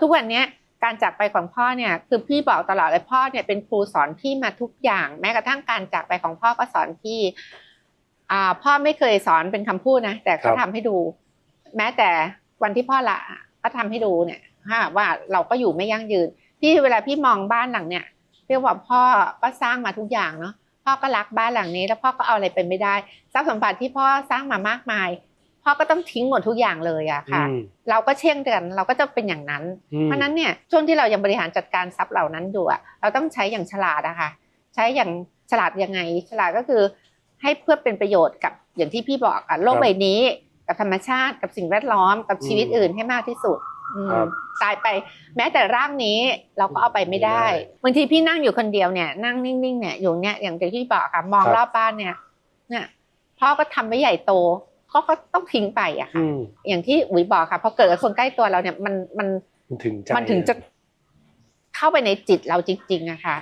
ทุกวันนี้การจากไปของพ่อเนี่ยคือพี่บอกตลอดเลยพ่อเนี่ยเป็นครูสอนพี่มาทุกอย่าง แม้กระทั่งการจากไปของพ่อก็สอนพี่พ่อไม่เคยสอนเป็นคำพูดนะแต่ก็ทำให้ดู แม้แต่วันที่พ่อละก็ทำให้ดูเนี่ยว่าเราก็อยู่ไม่ยั่งยืนพี่เวลาพี่มองบ้านหลังเนี่ยพี่ก็บอกพ่อก็สร้างมาทุกอย่างเนาะพ่อก็รักบ้านหลังนี้ แล้วพ่อก็เอาอะไรเป็นไม่ได้ทรัพย์สมบัติที่พ่อสร้างมามากมาย พ่อก็ต้องทิ้งหมดทุกอย่างเลยอะค่ะอืมเราก็เช่นกันเราก็จะเป็นอย่างนั้นอืมเพราะฉะนั้นเนี่ยช่วงที่เรายังบริหารจัดการทรัพย์เหล่านั้นอยู่อะเราต้องใช้อย่างฉลาดอะค่ะใช้อย่างฉลาดยังไง ฉลาดก็คือให้เพื่อเป็นประโยชน์กับอย่างที่พี่บอกอะโลกใบนี้ กับธรรมชาติกับสิ่งแวดล้อมกับชีวิตอื่นให้มากที่สุดอืมครับตายไปแม้แต่ร่างนี้เราก็เอาไปไม่ได้ไม่ได้บางทีพี่นั่งอยู่คนเดียวเนี่ยนั่งนิ่งๆเนี่ยอยู่เนี่ยอย่างที่พี่บอกค่ะมองครับรอบบ้านเนี่ยเนี่ยพ่อก็ทำไว้ใหญ่โต เขาก็ต้องทิ้งไปอะค่ะอืมอย่างที่อุ๋ยบอกค่ะพอเกิดกับคนใกล้ตัวเราเนี่ยมันมันมันถึงใจมันถึงจะเข้าไปในจิตเราจริงๆอะค่ะ